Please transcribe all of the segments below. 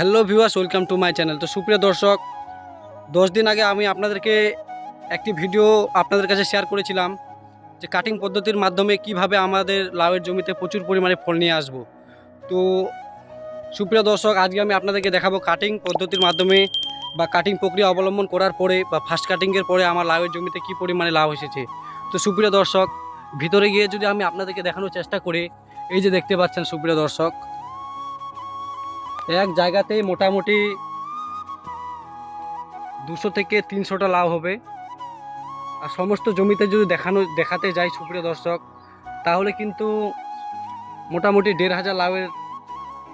Hello viewers, welcome to my channel. তো সুপ্রিয় দর্শক, দশ দিন আগে আমি আপনাদেরকে একটি ভিডিও আপনাদের কাছে শেয়ার করেছিলাম যে কাটিং পদ্ধতির মাধ্যমে কীভাবে আমাদের লাউয়ের জমিতে প্রচুর পরিমাণে ফল নিয়ে আসব। তো সুপ্রিয় দর্শক, আজকে আমি আপনাদেরকে দেখাবো কাটিং পদ্ধতির মাধ্যমে বা কাটিং প্রক্রিয়া অবলম্বন করার পরে বা ফার্স্ট কাটিংয়ের পরে আমার লাউয়ের জমিতে কী পরিমাণে লাভ এসেছে। তো সুপ্রিয় দর্শক, ভিতরে গিয়ে যদি আমি আপনাদেরকে দেখানোর চেষ্টা করি, এই যে দেখতে পাচ্ছেন সুপ্রিয় দর্শক এক জায়গাতেই মোটামুটি দুশো থেকে তিনশোটা লাভ হবে। আর সমস্ত জমিতে যদি দেখানো, দেখাতে যাই সুপ্রিয় দর্শক, তাহলে কিন্তু মোটামুটি দেড় হাজার লাভের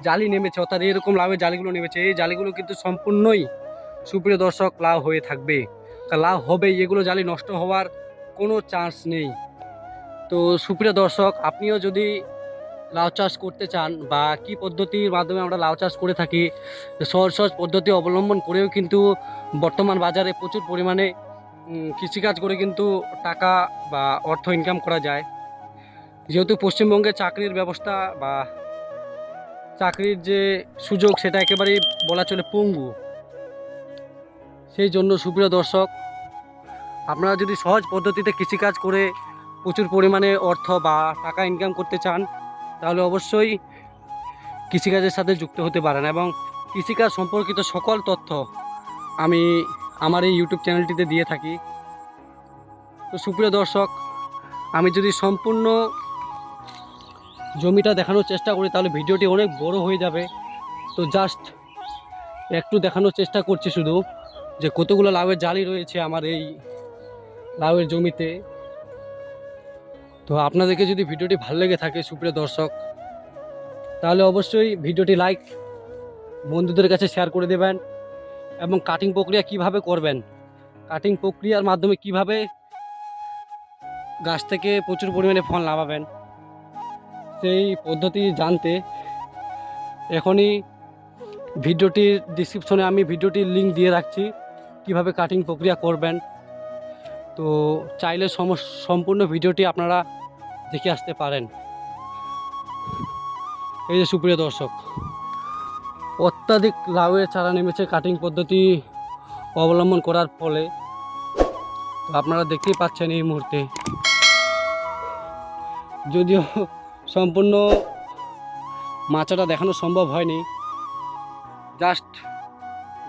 জালি নেমেছে, অর্থাৎ এরকম লাভের জালিগুলো নেমেছে। এই জালিগুলো কিন্তু সম্পূর্ণই সুপ্রিয় দর্শক লাভ হয়ে থাকবে। লাভ হবেই, এগুলো জালি নষ্ট হওয়ার কোনো চান্স নেই। তো সুপ্রিয় দর্শক, আপনিও যদি লাউ চাষ করতে চান বা কি পদ্ধতির মাধ্যমে আমরা লাউ চাষ করে থাকি, সহজ সহজ পদ্ধতি অবলম্বন করেও কিন্তু বর্তমান বাজারে প্রচুর পরিমাণে কৃষিকাজ করে কিন্তু টাকা বা অর্থ ইনকাম করা যায়। যেহেতু পশ্চিমবঙ্গে চাকরির ব্যবস্থা বা চাকরির যে সুযোগ সেটা একেবারেই বলা চলে পঙ্গু। সেই জন্য সুপ্রিয় দর্শক, আপনারা যদি সহজ পদ্ধতিতে কৃষিকাজ করে প্রচুর পরিমাণে অর্থ বা টাকা ইনকাম করতে চান তাহলে অবশ্যই কৃষিকাজের সাথে যুক্ত হতে পারেন এবং কৃষিকাজ সম্পর্কিত সকল তথ্য আমি আমার এই ইউটিউব চ্যানেলটিতে দিয়ে থাকি। তো সুপ্রিয় দর্শক, আমি যদি সম্পূর্ণ জমিটা দেখানোর চেষ্টা করি, তাহলে ভিডিওটি অনেক বড় হয়ে যাবে। তো জাস্ট একটু দেখানোর চেষ্টা করছি শুধু যে কতগুলো লাউয়ের জালি রয়েছে আমার এই লাউয়ের জমিতে। তো আপনাদেরকে যদি ভিডিওটি ভালো লেগে থাকে, সুপ্রিয় দর্শক, তাহলে অবশ্যই ভিডিওটি লাইক, বন্ধুদের কাছে শেয়ার করে দেবেন এবং কাটিং প্রক্রিয়া কীভাবে করবেন কাটিং প্রক্রিয়ার মাধ্যমে কীভাবে গাছ থেকে প্রচুর পরিমাণে ফল লাভাবেন, সেই পদ্ধতি জানতে এখনই ভিডিওটির ডিসক্রিপশনে আমি ভিডিওটির লিঙ্ক দিয়ে রাখছি, কীভাবে কাটিং প্রক্রিয়া করবেন। তো চাইলে সম- সম্পূর্ণ ভিডিওটি আপনারা দেখে আসতে পারেন। এই যে সুপ্রিয় দর্শক, অত্যাধিক লাউয়ের চারা নেমেছে কাটিং পদ্ধতি অবলম্বন করার ফলে। তো আপনারা দেখতেই পাচ্ছেন এই মুহূর্তে। যদিও সম্পূর্ণ মাচাটা দেখানো সম্ভব হয়নি জাস্ট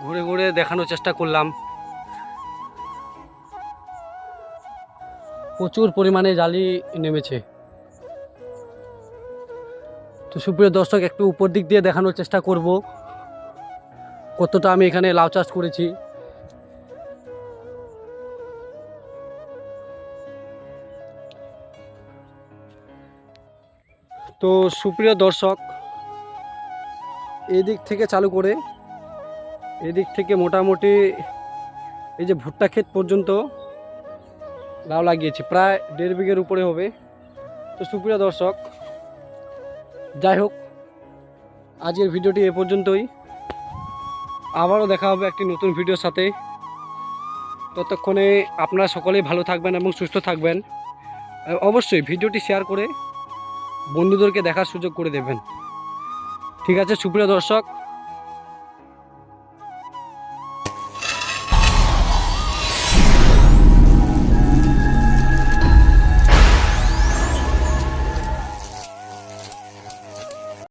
ঘুরে ঘুরে দেখানোর চেষ্টা করলাম। প্রচুর পরিমাণে জালি নেমেছে। তো সুপ্রিয় দর্শক, একটু উপর দিক দিয়ে দেখানোর চেষ্টা করব। কতটা আমি এখানে লাউ চাষ করেছি। তো সুপ্রিয় দর্শক, এদিক থেকে চালু করে, এদিক থেকে মোটামুটি এই যে ভুট্টা ক্ষেত পর্যন্ত লাউ লাগিয়েছি। প্রায় দেড় বিঘের উপরে হবে। তো সুপ্রিয় দর্শক, যাই হোক, আজকের ভিডিওটি এ পর্যন্তই। আবারও দেখা হবে একটি নতুন ভিডিওর সাথে। ততক্ষণে আপনারা সকলেই ভালো থাকবেন এবং সুস্থ থাকবেন। অবশ্যই ভিডিওটি শেয়ার করে বন্ধুদেরকে দেখার সুযোগ করে দেবেন। ঠিক আছে, সুপ্রিয় দর্শক